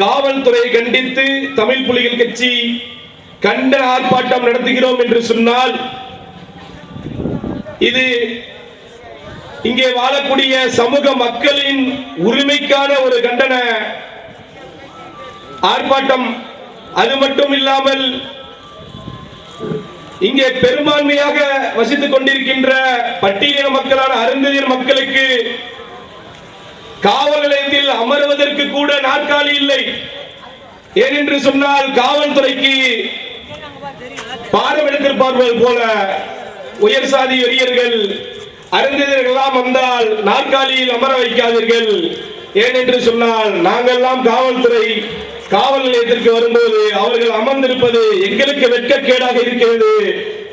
காவல்துறையை கண்டித்து தமிழ் புலிகள் கட்சி கண்டன ஆர்ப்பாட்டம் நடத்துகிறோம் என்று சொன்னால் இது இங்கே வாழக்கூடிய சமூக மக்களின் உரிமைக்கான ஒரு கண்டன ஆர்ப்பாட்டம். அது மட்டும் இல்லாமல் இங்கே பெரும்பான்மையாக வசித்துக் கொண்டிருக்கின்ற பட்டியலின மக்களான அருந்ததியர் மக்களுக்கு காவல் நிலையத்தில் அமர்வதற்கு கூட நாற்காலி இல்லை. ஏனென்று சொன்னால் காவல்துறைக்கு பாடம் எடுத்திருப்பார்கள் போல உயர் சாதி வெறியர்கள் அறிந்ததெல்லாம் எல்லாம் வந்தால் நாற்காலியில் அமர வைக்காதீர்கள். ஏனென்று சொன்னால் நாங்கள்லாம் காவல்துறை காவல் நிலையத்திற்கு வரும்போது அவர்கள் அமர்ந்திருப்பது எங்களுக்கு வெட்கக்கேடாக இருக்கிறது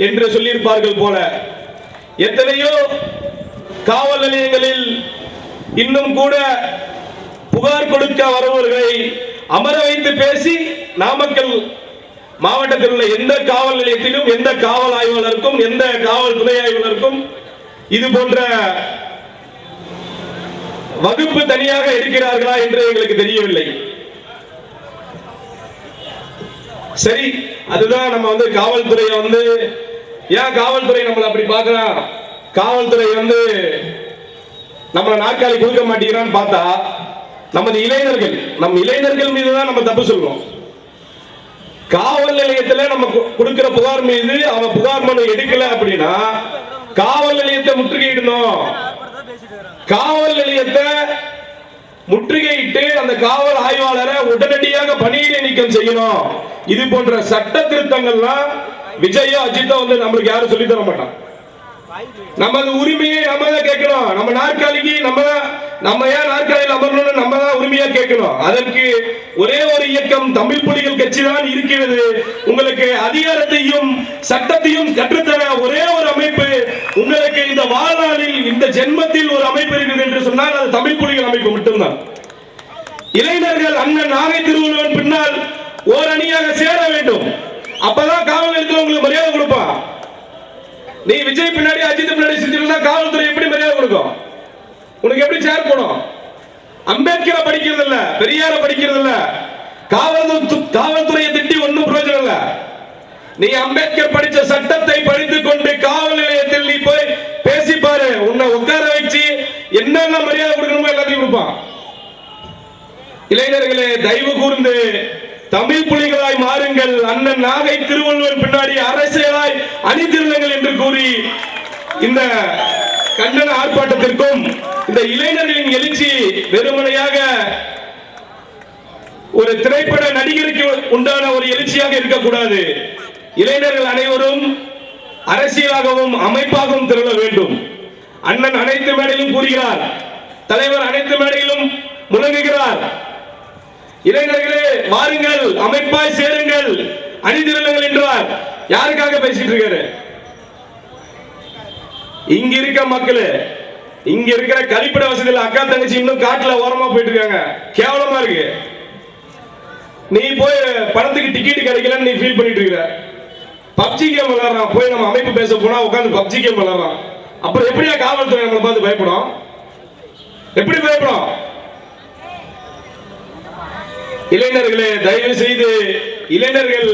என்று சொல்லியிருப்பார்கள் போல. எத்தனையோ காவல் நிலையங்களில் இன்னும் கூட புகார் கொடுக்க வருபவர்களை அமர வைத்து பேசி நாமக்கல் மாவட்டத்தில் உள்ள எந்த காவல் நிலையத்திலும் எந்த காவல் ஆய்வாளருக்கும் எந்த காவல் துணை ஆய்வாளருக்கும் இது போன்ற வகுப்பு தனியாக இருக்கிறார்களா என்று எங்களுக்கு தெரியவில்லை. சரி அதுதான் நம்ம வந்து காவல்துறையை வந்து ஏன் காவல்துறை நம்மளை அப்படி பார்க்கலாம் காவல்துறை வந்து நம்மளை நாற்காலி கொடுக்க மாட்டேங்கிறான்னு பார்த்தா நமது இளைஞர்கள் நம் இளைஞர்கள் மீது தான் நம்ம தப்பு சொல்றோம். காவல் நிலையத்தில் நம்ம கு- கொடுக்கிற புகார் மீது அவன் புகார் மனு எடுக்கல அப்படின்னா காவல் நிலையத்தை முற்றுகையிடணும். காவல் நிலையத்தை முற்றுகையிட்டு அந்த காவல் ஆய்வாளரை உடனடியாக பணியிடை நீக்கம் செய்யணும். இது போன்ற சட்ட திருத்தங்கள்லாம் விஜயோ அஜித்தோ வந்து நம்மளுக்கு யாரும் சொல்லி தர மாட்டான். நமது உரிமையை நம்ம தான் கேட்கணும். நம்ம நாற்காலிக்கு நம்ம நம்ம ஏன் நாற்காலியில் அமரணும்னு நம்ம தான் உரிமையா கேட்கணும். அதற்கு ஒரே ஒரு இயக்கம் தமிழ் புலிகள் கட்சி தான் இருக்கிறது. உங்களுக்கு அதிகாரத்தையும் சட்டத்தையும் கற்றுத்தர ஒரே ஒரு அமைப்பு உங்களுக்கு இந்த வாழ்நாளில் இந்த ஜென்மத்தில் ஒரு அமைப்பு இருக்குது என்று சொன்னால் அது தமிழ் புலிகள் அமைப்பு மட்டும்தான். இளைஞர்கள் அண்ணன் நாகை திருவள்ளுவன் பின்னால் ஓர் அணியாக சேர வேண்டும். அப்பதான் காவல் நிலையத்தில் உங்களுக்கு மரியாதை கொடுப்பாங்க. நீ விஜய் பின்னாடி அஜித் பின்னாடி செஞ்சிருந்தா காவல்துறை எப்படி மரியாதை கொடுக்கும்? உனக்கு எப்படி சேர் போடும்? அம்பேத்கரை படிக்கிறது இல்ல பெரியார படிக்கிறது இல்ல. காவல் காவல்துறையை திட்டி ஒண்ணும் பிரயோஜனம் இல்ல. நீ அம்பேத்கர் படிச்ச சட்டத்தை படித்துக் கொண்டு காவல் நிலையத்தில் நீ போய் பேசி பாரு. உன்னை உட்கார வச்சு என்னென்ன மரியாதை கொடுக்கணுமோ எல்லாத்தையும் கொடுப்பான். இளைஞர்களே தயவு கூர்ந்து தமிழ் புலிகளாய் மாறுங்கள். அண்ணன் நாகை திருவள்ளுவர் பின்னாடி அரசியலாய் அணிதிருளுங்கள் என்று கூறி இந்த கண்டன ஆர்ப்பாட்டத்திற்கும் இந்த இளைஞர்களின் எழுச்சி வெறுமனையாக ஒரு திரைப்பட நடிகருக்கு உண்டான ஒரு எழுச்சியாக இருக்கக்கூடாது. இளைஞர்கள் அனைவரும் அரசியலாகவும் அமைப்பாகவும் திரள வேண்டும். அண்ணன் அனைத்து மேடையிலும் கூறுகிறார். தலைவர் அனைத்து மேடையிலும் முழங்குகிறார். இளைஞர்களே வாருங்கள் அமைப்பாய் சேருங்கள் அணிதிரளுங்கள் என்றார். யாருக்காக பேசிட்டு இருக்காரு? இங்க இருக்க மக்கள் இங்க இருக்கிற கழிப்பிட வசதியில் அக்கா தங்கச்சி இன்னும் காட்டுல ஓரமா போயிட்டு இருக்காங்க கேவலமா இருக்கு. நீ போய் பணத்துக்கு டிக்கெட் கிடைக்கலன்னு நீ ஃபீல் பண்ணிட்டு இருக்கிற பப்ஜி கேம் விளையாடுறான். போய் நம்ம அமைப்பு பேச போனா உட்காந்து பப்ஜி கேம் விளையாடுறான். அப்புறம் எப்படியா காவல்துறை நம்மளை பார்த்து பயப்படும்? எப்படி பயப்படும்? இளைஞர்களே தயவு செய்து இளைஞர்கள்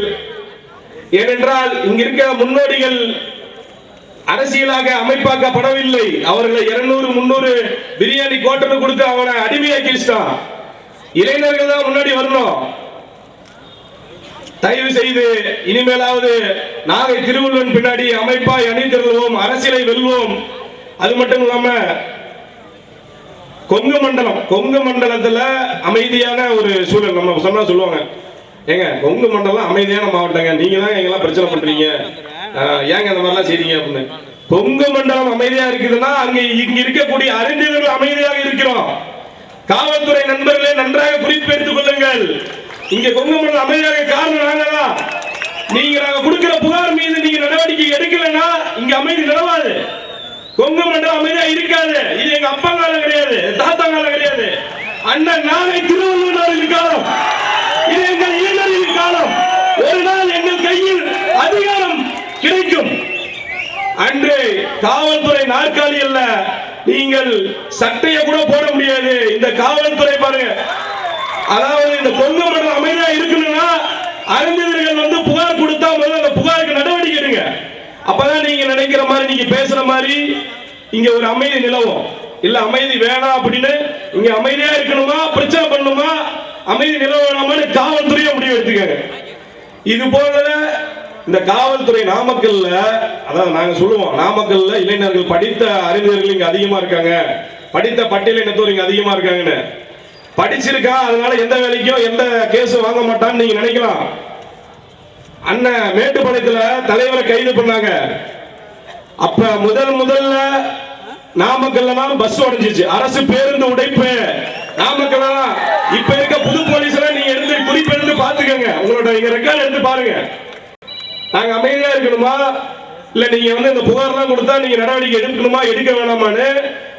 ஏனென்றால் இங்க இருக்க முன்னோடிகள் அரசியலாக அமைப்பாக்கப்படவில்லை. அவர்களை 200 முன்னூறு பிரியாணி கோட்டனு கொடுத்து அவனை அடிமையாக்கி இளைஞர்கள் தான் முன்னாடி வரணும். தயவு செய்து இனிமேலாவது நாகை திருவள்ளுவன் பின்னாடி அமைப்பாய் அணிந்திருவோம் அரசியலை வெல்வோம். அது மட்டும் இல்லாம கொங்கு மண்டலம் கொங்கு மண்டலத்துல அமைதியான ஒரு சூழல் நம்ம சொன்னா சொல்லுவாங்க. ஏங்க கொங்கு மண்டலம் அமைதியான மாவட்டங்க. நீங்க தான் எங்கெல்லாம் பிரச்சனை பண்றீங்க. ஏங்க அந்த மாதிரிலாம் செய்றீங்க அப்படின்னு. கொங்கு மண்டலம் அமைதியா இருக்குதுன்னா அங்க இங்க இருக்கக்கூடிய அறிஞர்கள் அமைதியாக இருக்கிறோம். காவல்துறை நண்பர்களே நன்றாக குறிப்பெடுத்துக் கொள்ளுங்கள். இங்க கொங்கு மண்டலம் அமைதியாக காரணம் நாங்களா நீங்க நாங்க கொடுக்கிற புகார் மீது நீங்க நடவடிக்கை எடுக்கலன்னா இங்க அமைதி நிலவாது. கொங்கு மண்டலம் அமைதியா இருக்காது. இது எங்க அப்பா காலம் கிடையாது தாத்தா காலம் கிடையாது. அண்ணன் நாளை திருவள்ளுவர் காலம். இது எங்கள் இளைஞரின் காலம். ஒரு நாள் எங்கள் கையில் அதிகாரம் கிடைக்கும். அன்று காவல்துறை நாற்காலி அல்ல நீங்கள் சட்டையை கூட போட முடியாது. இந்த காவல்துறை பாருங்க. அதாவது இந்த கொங்கு மண்டலம் அமைதியா இருக்கணும்னா அறிஞர்கள் வந்து புகார் கொடுத்தா முதல்ல அந்த புகாருக்கு நடவடிக்கை எடுங்க. அப்பதான் நீங்க நினைக்கிற மாதிரி நீங்க பேசுற மாதிரி இங்க ஒரு அமைதி நிலவும். இல்ல அமைதி வேணாம் அப்படின்னு இங்க அமைதியா இருக்கணுமா பிரச்சனை பண்ணணுமா அமைதி நிலவ வேணாமான்னு காவல்துறையை முடிவு எடுத்துக்காங்க. இது போல இந்த காவல்துறை நாமக்கல்ல அதாவது நாங்க சொல்லுவோம் நாமக்கல்ல இளைஞர்கள் படித்த அறிஞர்கள் இங்க அதிகமா இருக்காங்க. படித்த பட்டியலினத்தோர் இங்க அதிகமா இருக்காங்கன்னு. படிச்சிருக்கான் அதனால எந்த வேலைக்கும் எந்த கேஸும் வாங்க மாட்டான்னு நீங்க நினைக்கலாம். அண்ணன் மேட்டுப்பாளையத்துல தலைவரை கைது பண்ணாங்க. அப்ப முதல் முதல்ல நாமக்கல்ல தான் பஸ் உடைஞ்சிச்சு அரசு பேருந்து உடைப்பு. நாமக்கல்ல தான் இப்ப இருக்க புது போலீஸ்ல நீங்க எடுத்து குறிப்பெடுத்து பாத்துக்கோங்க உங்களோட இங்க ரெக்கார்டு எடுத்து பாருங்க. நாங்க அமைதியா இருக்கணுமா? இல்ல நீங்க வந்து இந்த புகார்லாம் கொடுத்தா நீங்க நடவடிக்கை எடுக்கணுமா? எடுக்க வேணாமான்னு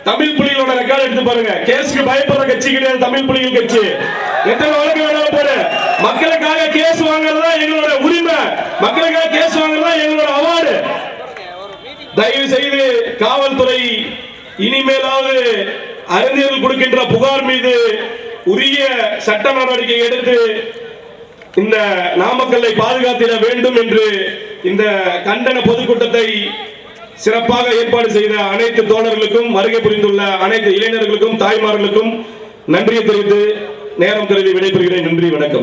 தமிழ் புலிகளோட ரெக்கார்ட் எடுத்து பாருங்க. கேஸுக்கு பயப்படுற கட்சி கிடையாது தமிழ் புலிகள் கட்சி. எத்தனை வழக்கு வேணாலும் போடு. மக்களுக்காக கேஸ் வாங்குறதா எங்களோட உரிமை. மக்களுக்காக கேஸ் வாங்குறதா எங்களோட அவார்டு. தயவு செய்து காவல்துறை இனிமேலாவது அறிஞர்கள் கொடுக்கின்ற புகார் மீது உரிய சட்ட நடவடிக்கை எடுத்து இந்த நாமக்கல்லை பாதுகாத்திட வேண்டும் என்று இந்த கண்டன பொதுக்கூட்டத்தை சிறப்பாக ஏற்பாடு செய்த அனைத்து தோழர்களுக்கும் வருகை புரிந்துள்ள அனைத்து இளைஞர்களுக்கும் தாய்மார்களுக்கும் நன்றியை தெரிவித்து நேரம் கருதி விடைபெறுகிறேன். நன்றி வணக்கம்.